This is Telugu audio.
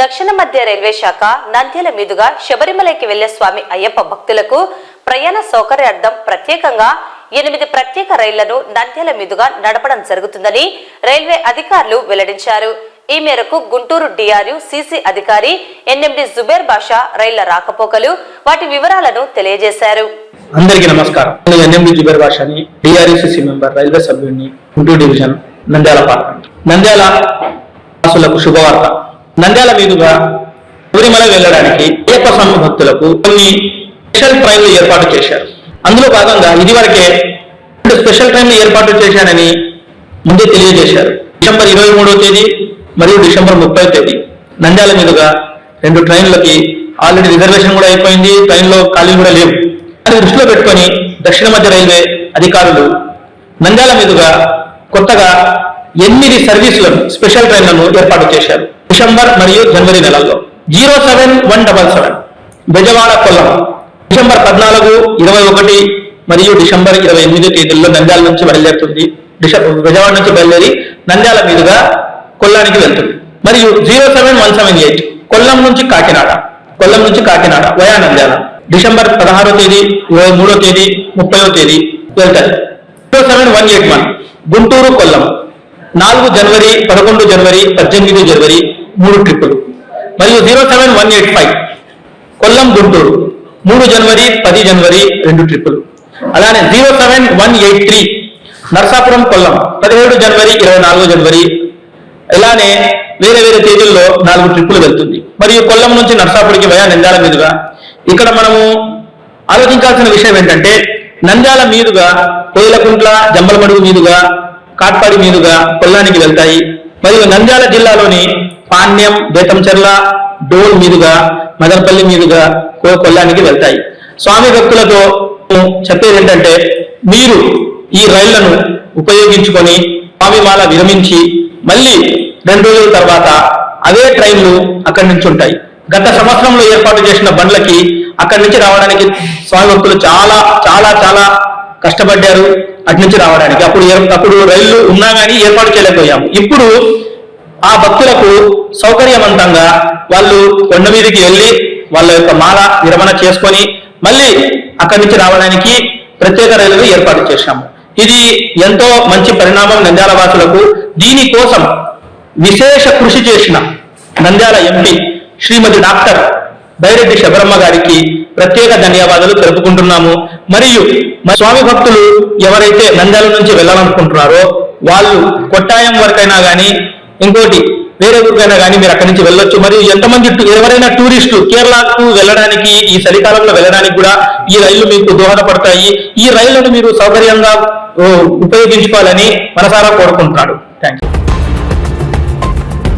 దక్షిణ మధ్య రైల్వే శాఖ నంద్యాల మీదుగా శబరిమలకి వెళ్ళే స్వామి అయ్యప్ప భక్తులకు ప్రయాణ సౌకర్యార్థం ప్రత్యేకంగా ఎనిమిది ప్రత్యేక రైళ్ళను నంద్యాల మీదుగా నడపడం జరుగుతుందని రైల్వే అధికారులు వెల్లడించారు. ఈ మేరకు గుంటూరు డిఆర్యు సిసి అధికారి ఎన్ఎండి జుబేర్ బాషా రైళ్ళ రాకపోకలు వాటి వివరాలను తెలియజేశారు. అందరికీ నమస్కారం. నేను ఎన్ఎండి జుబేర్ భాషని డిఆర్ఎస్సి మెంబర్ రైల్వే సభ్యుడిని గుంటూరు డివిజన్ నంద్యాల పార్లమెంట్ నంద్యాల వాసులకు శుభవార్త. నంద్యాల మీదుగా శబరిమల వెళ్ళడానికి అయ్యప్ప స్వామి భక్తులకు కొన్ని స్పెషల్ ట్రైన్లు ఏర్పాటు చేశారు. అందులో భాగంగా ఇదివరకే రెండు స్పెషల్ ట్రైన్లు ఏర్పాటు చేశానని ముందే తెలియజేశారు. డిసెంబర్ ఇరవై మూడవ తేదీ మరియు డిసెంబర్ ముప్పై తేదీ. నంద్యాల మీదుగా రెండు ట్రైన్లకి ఆల్రెడీ రిజర్వేషన్ కూడా అయిపోయింది. ట్రైన్లో ఖాళీలు కూడా లేవు. అని దృష్టిలో పెట్టుకొని దక్షిణ మధ్య రైల్వే అధికారులు నంద్యాల మీదుగా కొత్తగా ఎనిమిది సర్వీసులను స్పెషల్ ట్రైన్లను ఏర్పాటు చేశారు. డిసెంబర్ మరియు జనవరి నెలల్లో. Zero seven one double seven. Bezawada Kollam. December పద్నాలుగు ఇరవై ఒకటి మరియు డిసెంబర్ ఇరవై ఎనిమిది తేదీల్లో నంద్యాల నుంచి బయలుదేరుతుంది. డిసెంబర్ బెజవాడ నుంచి బయలుదేరి నంద్యాల మీదుగా కొల్లానికి వెళ్తుంది. మరియు zero seven one seven eight. Kollam నుంచి కాకినాడ. కొల్లం నుంచి కాకినాడ వయా నంద్యాల. డిసెంబర్ పదహారో తేదీ ఇరవై మూడో తేదీ ముప్పైవ తేదీ వెళ్తారు. Zero seven one eight one. Guntur Kollam. నాలుగు జనవరి పదకొండు జనవరి పద్దెనిమిది జనవరి మూడు ట్రిప్పులు. మరియు zero seven one eight five. Kollam Guntur మూడు జనవరి పది జనవరి రెండు ట్రిప్పులు. అలానే zero seven one eight three Narsapuram Kollam పదిహేడు జనవరి ఇరవై నాలుగు జనవరి. ఇలానే వేరే వేరే తేదీల్లో నాలుగు ట్రిప్పులు వెళ్తుంది. మరియు కొల్లం నుంచి నర్సాపురికి వయా నంద్యాల మీదుగా. ఇక్కడ మనము ఆలోచించాల్సిన విషయం ఏంటంటే నంద్యాల మీదుగా కోయిలకుంట్ల జంబలమడుగు మీదుగా కాట్పాడి మీదుగా కొల్లానికి వెళ్తాయి. మరియు నంద్యాల జిల్లాలోని పాణ్యం బేతంచెర్ల డోల్ మీదుగా మదనపల్లి మీదుగా కొల్లానికి వెళ్తాయి. స్వామి భక్తులతో చెప్పేది ఏంటంటే మీరు ఈ రైళ్ళను ఉపయోగించుకొని స్వామిమాల విరమించి మళ్ళీ రెండు రోజుల తర్వాత అవే ట్రైన్లు అక్కడి నుంచి ఉంటాయి. గత సంవత్సరంలో ఏర్పాటు చేసిన బండ్లకి అక్కడి నుంచి రావడానికి స్వామి భక్తులు చాలా చాలా చాలా కష్టపడ్డారు అటు నుంచి రావడానికి. అప్పుడు ఏ- అప్పుడు రైళ్ళు ఉన్నా కానీ ఏర్పాటు చేయలేకపోయాము. ఇప్పుడు ఆ భక్తులకు సౌకర్యవంతంగా వాళ్ళు కొండ మీదకి వెళ్ళి వాళ్ళ యొక్క మాల విరమణ చేసుకొని మళ్ళీ అక్కడి నుంచి రావడానికి ప్రత్యేక రైలును ఏర్పాటు చేశాము. ఇది ఎంతో మంచి పరిణామం నంద్యాల వాసులకు. దీనికోసం విశేష కృషి చేసిన నంద్యాల ఎంపీ శ్రీమతి డాక్టర్ బైరెడ్డి శబరమ్మ గారికి ప్రత్యేక ధన్యవాదాలు తెలుపుకుంటున్నాము. మరియు స్వామి భక్తులు ఎవరైతే నంద్యాల నుంచి వెళ్ళాలనుకుంటున్నారో వాళ్ళు కొట్టాయం వరకైనా కానీ ఇంకోటి వేరే ఊరికైనా కానీ మీరు అక్కడి నుంచి వెళ్ళొచ్చు. మరియు ఎంతమంది ఎవరైనా టూరిస్టులు కేరళకు వెళ్ళడానికి ఈ చలికాలంలో వెళ్ళడానికి కూడా ఈ రైళ్ళు మీకు దోహదపడతాయి. ఈ రైళ్ళను మీరు సౌకర్యంగా ఉపయోగించుకోవాలని మనసారా కోరుకుంటున్నాడు. Thank you